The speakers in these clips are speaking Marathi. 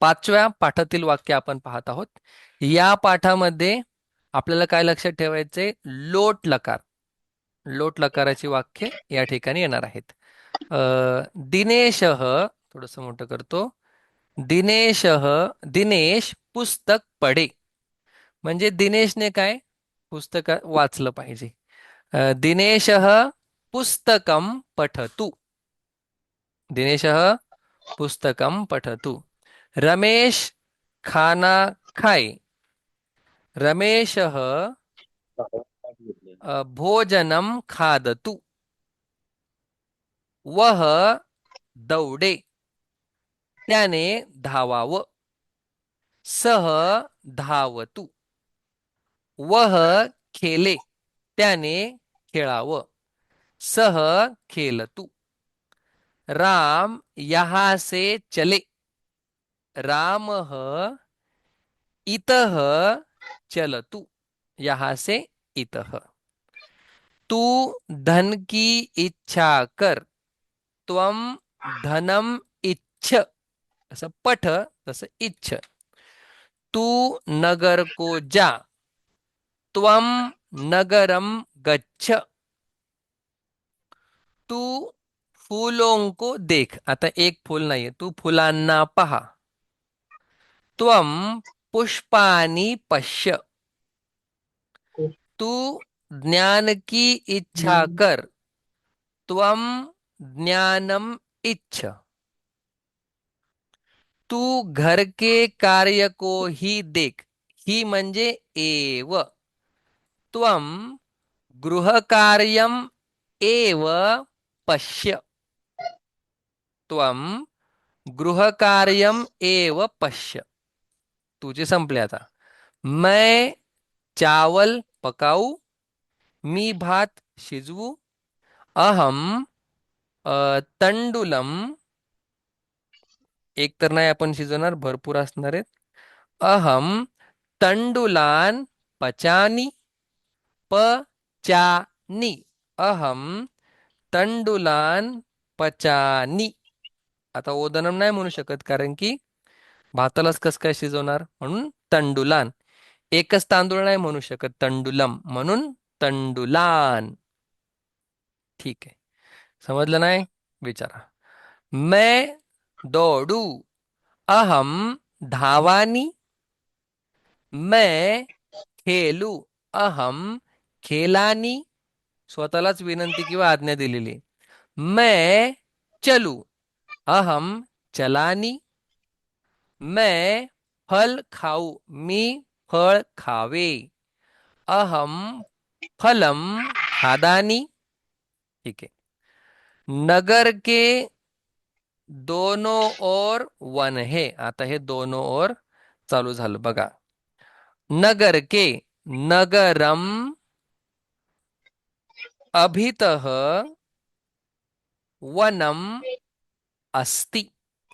पाचव्या पाठातील वाक्य आपण पाहत आहोत. या पाठामध्ये आपल्याला काय लक्षात ठेवायचे लोट लकार. लोट लकाराची वाक्य या ठिकाणी येणार आहेत. दिनेश दिनेशः थोडस मोठं करतो. दिनेशः दिनेश पुस्तक पडे म्हणजे दिनेशने काय? पुस्तक वाचलं पाहिजे. दिनेश दिनेशः पुस्तकं पठतु. दिनेशः पुस्तकं पठतु. रमेश खाना खाय रमेश अ, भोजनं खादतु। वह दौडे। त्याने धावावं। सह धावतु। वह खेले। त्याने खेळावं। सह खेलतु। राम यहाँ से चले। रामः इतः चलतु यहाँ से इतः। तू धन की इच्छा कर त्वम धनम इच्छ। असं पठ, तसं इच्छ। तू नगर को जा त्वम नगरम गच्छ। तू फूलों को देख, आता एक फूल नाहीये, तू फुलांना पहा। त्वम पुष्पानी पश्य। तू ज्ञान की इच्छा कर। त्वम ज्ञानम इच्छ। तू घर के कार्य को ही देख। ही म्हणजे एव। त्वम गृहकार्यम एव पश्य। त्वम गृहकार्यम एव पश्य। तुझे संपले आता. मैं चावल पकाऊ मी भात शिजवू अहम तंडुलम एक तर नाही आपण शिजवणार भरपूर असणार आहेत. अहम तंडुलान पचानी पचानी अहम तंडुलान पचानी. आता ओदनम नाही म्हणू शकत कारण की भातालाच कस काय शिजवणार? म्हणून तंडुलान. एकच तांदूळ नाही म्हणू शकत तंडुलम. म्हणून तंडुलान. ठीक आहे. समजलं नाही? विचारा. मैं दौड़ू. अहम धावानी. मैं खेलू. अहम खेलानी. स्वतःलाच विनंती किंवा आज्ञा दिलेली. मैं चलू. अहम चलानी. मैं फल खाऊ मी फळ खावे। अहम फलम खादानी। ठीक आहे नगर के दोनों ओर वन है। आता हे दोनों ओर। चालू झालं बघा। नगर के नगरम अभितः वनम अस्ति।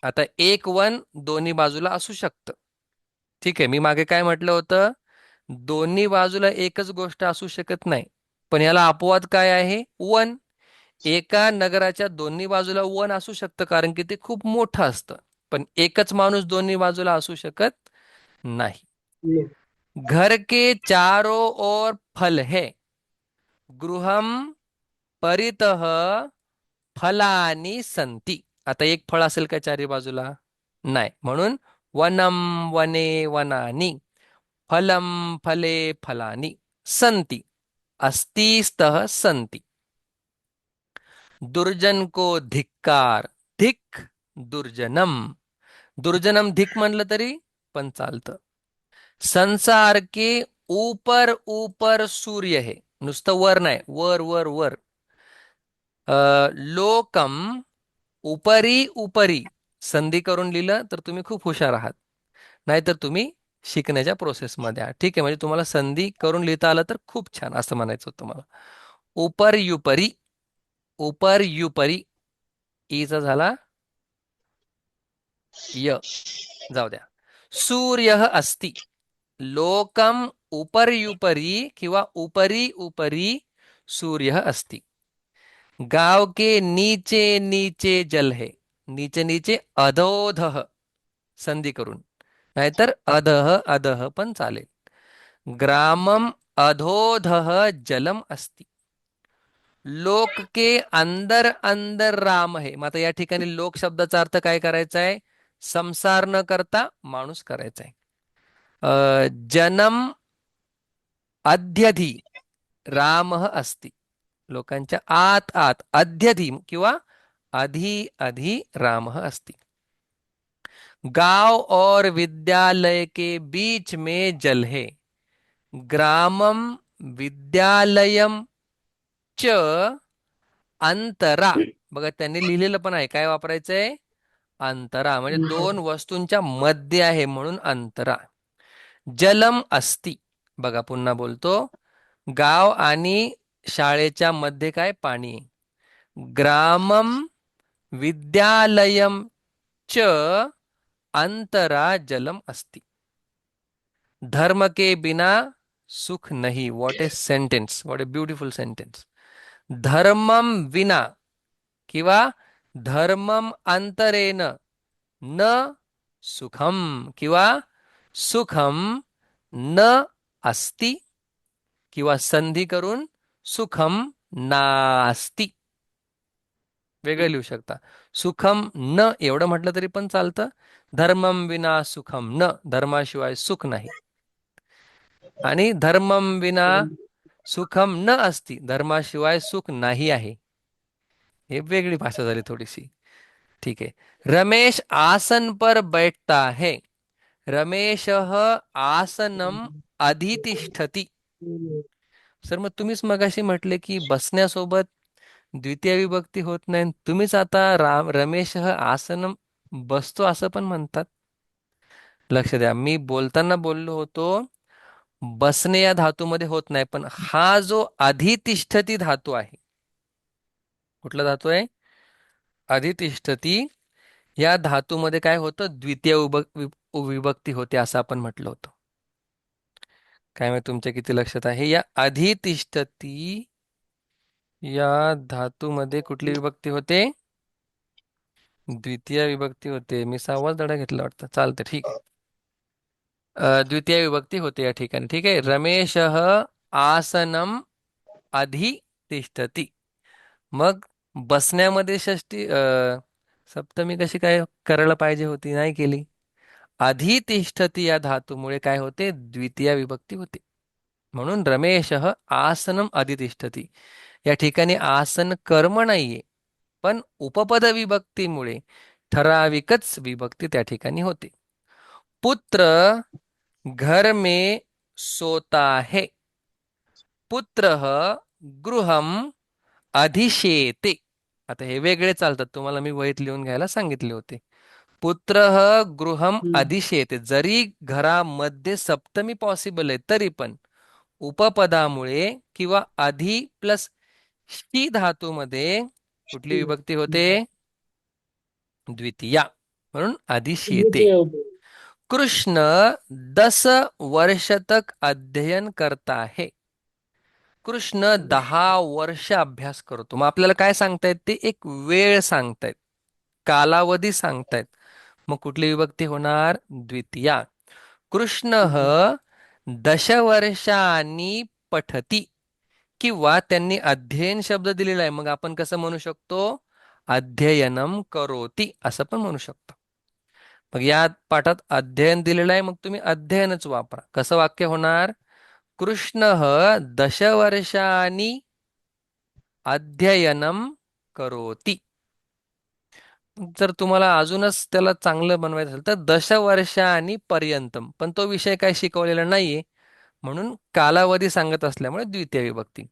आता एक वन दोन्ही बाजूला असू शकतं. ठीक आहे मी मागे काय म्हटलं होतं? दोन्ही बाजूला एकच गोष्ट असू शकत नाही. पण याला अपवाद काय आहे? वन. एका नगराच्या दोन्ही बाजूला वन असू शकतं कारण की ते खूप मोठं असतं. पण एकच माणूस दोन्ही बाजूला असू शकत नाही. घर के चारों ओर फल है। गृहम परितः फलानी संती आता एक फळ असेल का चारी बाजूला? नाही. म्हणून वनम वने वनानी फलम फले फलानी संती. अस्ति स्तः संती. दुर्जन को धिक्कार. धिक दुर्जनम. दुर्जनम धिक म्हणलं तरी पण चालतं. संसार के ऊपर ऊपर सूर्य हे. नुसतं वर नाही. वर वर वर. अ, लोकम उपरी उपरी. संधी करून लिहिलं तर तुम्ही खूप हुशार आहात. नाहीतर तुम्ही शिकण्याच्या प्रोसेसमध्ये आहात. ठीक आहे म्हणजे तुम्हाला संधी करून लिहिता आलं तर खूप छान असं म्हणायचं होतं मला. उपर युपरी उपर युपरी ईचा e झाला य. जाऊ द्या. सूर्य अस्ति. लोकम उपरयुपरी किंवा उपरी उपरी सूर्य अस्ति. गांव के नीचे नीचे जल है। नीचे नीचे अधोधह संधी करून। नाहीतर अधह अधह पण चालेल। ग्रामम अधोधह जलम अस्ति। लोक के अंदर अंदर राम है। मग आता या ठिकाणी लोक शब्दाचा अर्थ काय करायचा आहे? संसार न करता माणूस करायचा आहे। जनम अध्यधी राम अस्ति। लोकांच्या आत आत अध्यधीम किंवा अधि अधि राम असती. गांव और विद्यालय के बीच में जल है. ग्रामम विद्यालयम च अंतरा. बघा त्यांनी लिहिलेलं पण आहे. काय वापरायचंय? अंतरा. म्हणजे दोन वस्तूंच्या मध्ये आहे म्हणून अंतरा. जलम अस्ति. बघा पुन्हा बोलतो. गाव आणि शाळेच्या मध्ये काय? पाणी. ग्रामम विद्यालयम च अंतरा जलम अस्ति. धर्म के बिना सुख नहीं. What a sentence what a beautiful sentence धर्मम विना किंवा धर्मम अंतरेन न सुखम किंवा सुखम न अस्ति किंवा संधी करून सुखम नास्ति. वेगळं लिहू शकता. सुखम न एवढं म्हटलं तरी पण चालतं. धर्मम विना सुखम न धर्माशिवाय सुख नाही. आणि धर्मम विना सुखम न असती धर्माशिवाय सुख नाही आहे. हे वेगळी भाषा झाली थोडीशी. ठीक आहे. रमेश आसन पर बैठता है. रमेश आसनम अधितिष्ठती. सर मग तुम्हीच मगाशी म्हटले की बसण्यासोबत द्वितीय विभक्ती होत नाही तुम्हीच आता राम रमेश आसनम बसतो असं पण म्हणतात. लक्ष द्या मी बोलताना बोललो होतो बसणे या धातूमध्ये होत नाही पण हा जो अधितिष्ठती धातू आहे कुठला धातू आहे? अधितिष्ठती या धातूमध्ये काय होतं? द्वितीय विभक्ती होते असं आपण म्हटलं होतं. काय माहिती तुमच्या किती लक्षात आहे? या अधितिष्ठती या धातूमध्ये कुठली विभक्ती होते? द्वितीय विभक्ती होते. मी सहावाच धडा घेतला वाटतं. चालतं ठीक आहे. द्वितीय विभक्ती होते या ठिकाणी ठीक आहे. रमेश आसनम अधितिष्ठती. मग बसण्यामध्ये षष्टी सप्तमी कशी काय करायला पाहिजे होती? नाही केली. अधितिष्ठती या धातूमुळे काय होते? द्वितीय विभक्ती होते. म्हणून रमेश आसनम अधितिष्ठती. या ठिकाणी आसन कर्म नाहीये पण उपपद विभक्तीमुळे ठराविकच विभक्ती त्या ठिकाणी होते. पुत्र घर में सोता है पुत्र गृहम अधिशेते. आता हे वेगळे चालतात. तुम्हाला मी वहीत लिहून घ्यायला सांगितले होते. पुत्र गृहम अधिशेते जरी घरामध्ये सप्तमी पॉसिबल आहे तरी पण उपपदामुळे किंवा अधि प्लस शी धातूमध्ये कुठली विभक्ती होते? द्वितीया. म्हणून अधिशेते कृष्ण दस वर्ष तक अध्ययन करता है कृष्ण दहा वर्ष अभ्यास करतो. मग आपल्याला काय सांगतायत ते? एक वेळ सांगतायत. कालावधी सांगतायत. मग कुठली विभक्ती होणार? द्वितीया. कृष्ण दशवर्षांनी पठती किंवा त्यांनी अध्ययन शब्द दिलेला आहे. मग आपण कसं म्हणू शकतो? अध्ययनम करोती असं पण म्हणू शकतो. मग या पाठात अध्ययन दिलेलं आहे. मग तुम्ही अध्ययनच वापरा. कसं वाक्य होणार? कृष्ण दशवर्षांनी अध्ययनम करोती. जर तुम्हाला अजूनच त्याला चांगलं बनवायचं असेल तर दशवर्षांनी पर्यंतम पण तो विषय काय शिकवलेला नाहीये. म्हणून कालावधी सांगत असल्यामुळे द्वितीय विभक्ती.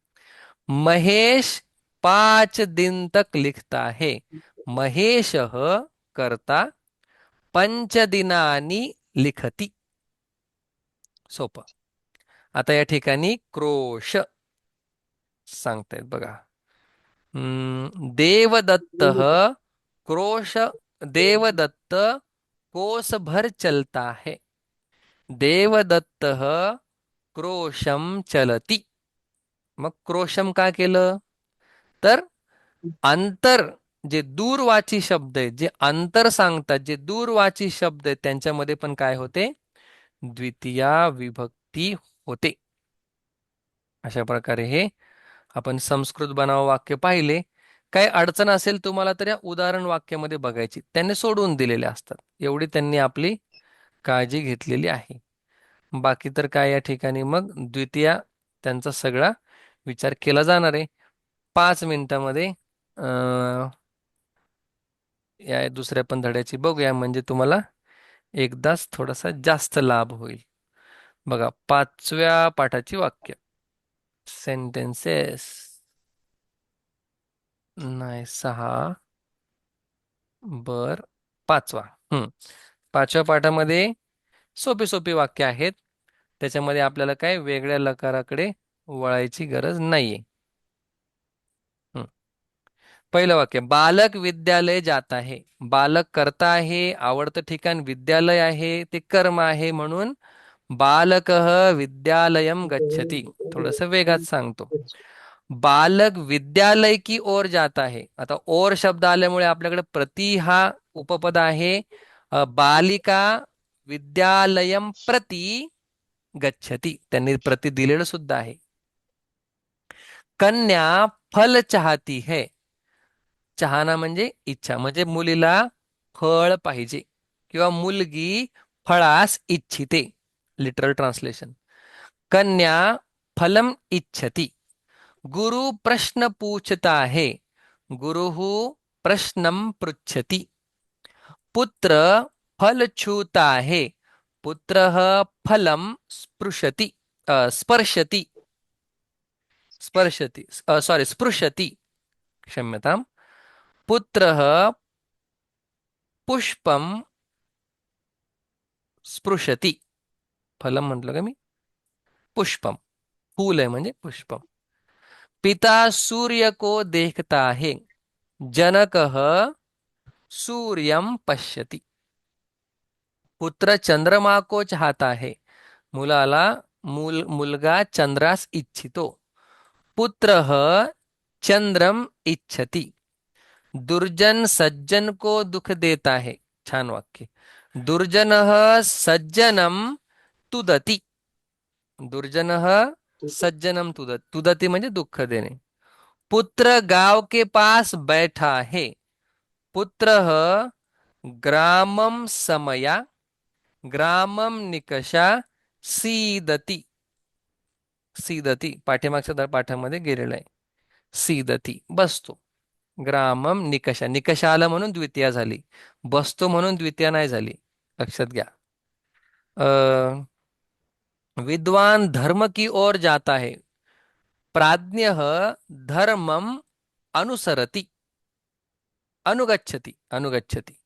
महेश पाच दिन तक लिखता है महेश करता पंचदिनानी लिखती. सोपं. आता या ठिकाणी क्रोश सांगतायत बघा. देवदत्त क्रोश देवदत्त कोसभर चलता है। देवदत्त क्रोशम चलती। मग क्रोशम का केलं? तर अंतर जे दूरवाची शब्द आहेत जे अंतर सांगतात जे दूरवाची शब्द आहेत त्यांच्यामध्ये पण काय होते? द्वितीया विभक्ती होते. अशा प्रकारे हे आपण संस्कृत बनाव वाक्य पाहिले. काही अडचण असेल तुम्हाला तर या उदाहरण वाक्यामध्ये बघायची. त्यांनी सोडून दिलेले असतात. एवढी त्यांनी आपली काळजी घेतलेली आहे. बाकी तर काय या ठिकाणी? मग द्वितीया त्यांचा सगळा विचार केला जाणार आहे. पाच मिनिटामध्ये या दुसऱ्या पण धड्याची बघूया. म्हणजे तुम्हाला एकदाच थोडासा जास्त लाभ होईल. बघा पाचव्या पाठाची वाक्य. सेंटेन्सेस नाही सहा. बर. पाचवा. हम्म. पाचव्या पाठामध्ये सोपी सोपी वाक्य आहेत. त्याच्यामध्ये आपल्याला काय वेगळ्या लकाराकडे वळायची गरज नाहीये. पहिलं वाक्य बालक विद्यालय जात आहे. बालक करता आहे आवडतं ठिकाण विद्यालय आहे ते कर्म आहे म्हणून बालक विद्यालयम गच्छती. थोडस वेगात सांगतो. बालक विद्यालय की ओर जात आहे. आता ओर शब्द आल्यामुळे आपल्याकडे प्रति हा उपपद आहे. बालिका विद्यालयम प्रति गच्छती. त्यांनी प्रति दिलेलं सुद्धा आहे. कन्या फल चाहती है. चाहना म्हणजे इच्छा. म्हणजे मुलीला फळ पाहिजे. किंवा मुलगी फळास इच्छिते. लिटरल ट्रान्सलेशन कन्या फलम इच्छती. गुरु प्रश्न पूछता है गुरु प्रश्न पृच्छति। पुत्र फल छूता है पुत्र फलम स्पृशति स्पर्शति। स्पर्शति सॉरी स्पृशति। क्षम्यताम। पुत्र पुष्पम स्पृशती। फलम म्हटलं का मी? पुष्पम. फूल आहे म्हणजे पुष्पम. पिता सूर्य को देखता है, जनक सूर्यम पश्यति। पुत्र चंद्रमा को चाहता है, मुलाला मुल, मुलगा चंद्रास इच्छितो। पुत्र चंद्रम इच्छति। दुर्जन सज्जन को दुख देता है, छान वाक्य। दुर्जन सज्जनम तुदति। दुर्जन सज्जनम तुदत तुदती म्हणजे दुःख देणे. पुत्र गाव के पास बैठा है पुत्र ग्रामम समया ग्रामम निकषा सीदती. सीदती पाठीमागच्या पाठामध्ये गेलेला आहे. सीदती बसतो. ग्रामम निकषा निकषा आला म्हणून द्वितीया झाली. बसतो म्हणून द्वितीया नाही झाली. लक्षात घ्या. विद्वान धर्म की ओर जाता है। प्राज्ञ धर्मम अनुसरती। अनुगच्छति अनुगच्छति।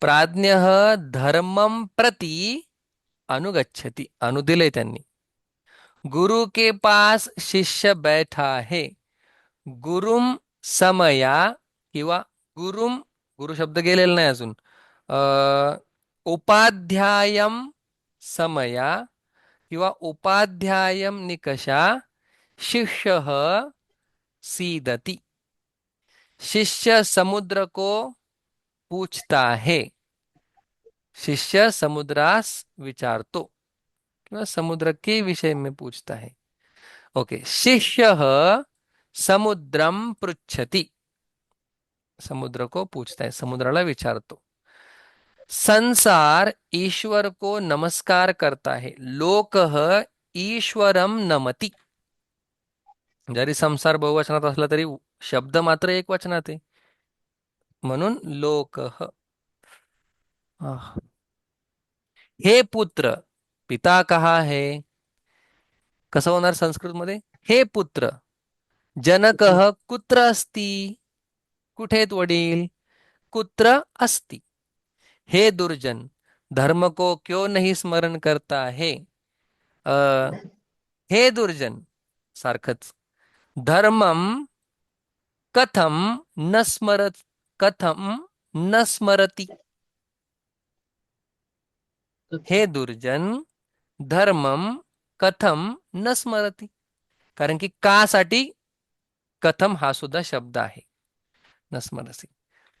प्राज्ञ धर्मम प्रति अनुगच्छति, अनुदिले गुरु के पास शिष्य बैठा है। गुरुम समया किंवा गुरुम गुरु शब्द गेलेला नाही अजून। उपाध्यायम समया किंवा उपाध्यायम निकषा शिष्य सीदती। शिष्य समुद्र को पूछता है शिष्य समुद्रास विचारतो। किंवा समुद्र के विषय में पूछता है ओके, शिष्य समुद्रम पृच्छति। समुद्र को पूछता है समुद्र समुद्राला विचारतो। संसार ईश्वर को नमस्कार करता है। लोक ईश्वरम नमती। जरी संसार बहुवचनात असला तरी शब्द मात्र एक वचनात आहे. म्हणून लोक हे. पुत्र पिता कहा है? कसं होणार संस्कृत मध्ये हे पुत्र जनक कुत्र अस्ति? कुठेत वडील? कुत्र अस्ति? हे दुर्जन, धर्म को क्यों नहीं स्मरण करता है? हे दुर्जन सारखच धर्मम कथम न स्मरत, कथम न स्मरती। हे दुर्जन, धर्मम कथम न स्मरती। कारण की का साठी कथम हा सुद्धा शब्द आहे, न स्मरसी.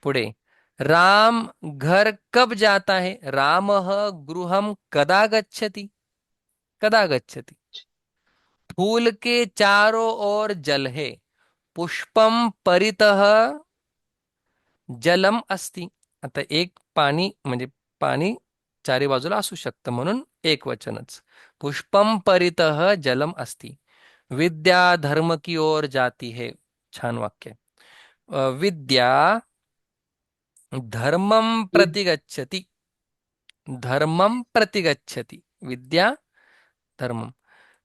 पुढे राम घर कब जाता है? रामः गृहम कदा गच्छति? कदा गच्छति? फूल के चारों ओर जल है। पुष्पम परितः जलम अस्ति। आता एक पाणी, म्हणजे पाणी चारी बाजूला असू शकतं म्हणून एक वचनच. पुष्पम परितः जलम अस्ति। विद्या धर्म की ओर जाती है। छान वाक्य. विद्या धर्मम प्रति गच्छति धर्मम प्रति गच्छति विद्या धर्मम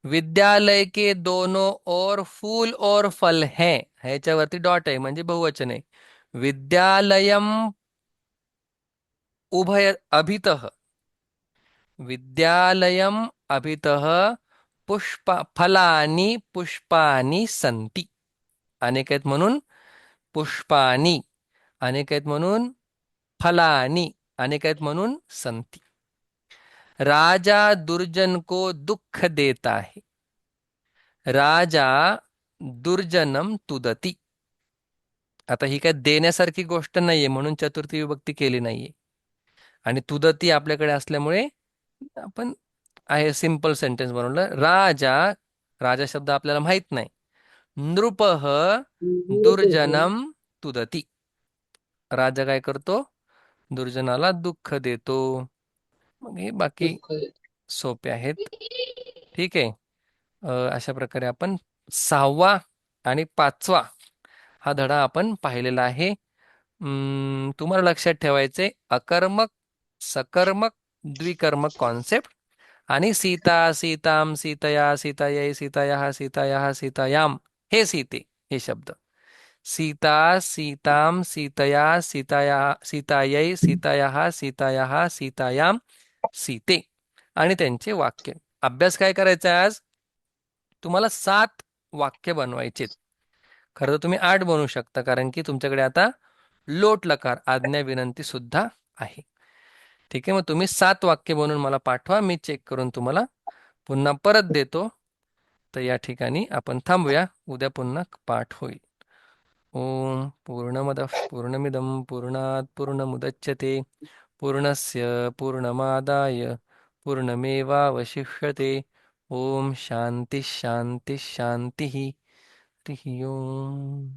विद्यालय के दोनों ओर फूल और फल हैं। ह्याच्यावरती डॉट आहे म्हणजे बहुवचन आहे। विद्यालयम उभय अभितः। विद्यालयम अभितः पुष्प फलानी पुष्पानी संती अनेक आहेत म्हणून पुष्पानी। अनेक आहेत म्हणून फलानी अनेक आहेत म्हणून संती. राजा दुर्जन को दुःख देता है. राजा दुर्जनम तुदती. आता ही काय देण्यासारखी गोष्ट नाहीये म्हणून चतुर्थी विभक्ती केली नाहीये. आणि तुदती आपल्याकडे असल्यामुळे आपण आहे सिंपल सेंटेन्स बनवलं. राजा राजा शब्द आपल्याला माहीत नाही. नृपह. दुर्जनम तुदती. राजा काय करतो? दुर्जनाला दुःख देतो. मग हे बाकी सोपे आहेत. ठीक आहे. अशा प्रकारे आपण सहावा आणि पाचवा हा धडा आपण पाहिलेला आहे. तुम्हाला लक्षात ठेवायचे अकर्मक सकर्मक द्विकर्मक कॉन्सेप्ट आणि सीता सीताम सीतया सीतायै सीताया सीताया सीतायाम हे सीते हे शब्द. सीता सीताम सीतया सीताया सीतायै सीतायाः सीतायाः सीतायाम सीते आणि त्यांचे वाक्य. अभ्यास काय करायचा आज? तुम्हाला सात वाक्य बनवायचे खरं तर तुम्ही आठ बनवू शकता कारण की तुमच्याकडे आता लोट लकार आज्ञा विनंती सुद्धा आहे. ठीक आहे मग तुम्ही सात वाक्य बनवून मला पाठवा मी चेक करून तुम्हाला पुन्हा परत देतो. तर या ठिकाणी आपण थांबूया उद्या पुन्हा पाठ होईल. ओम पूर्णमद पूर्णमिदं पूर्णात् पूर्णमुदच्यते पूर्णस्य पूर्णमादाय पूर्णमेवावशिष्यते ओम शांती शांती शांती हरिः ओम।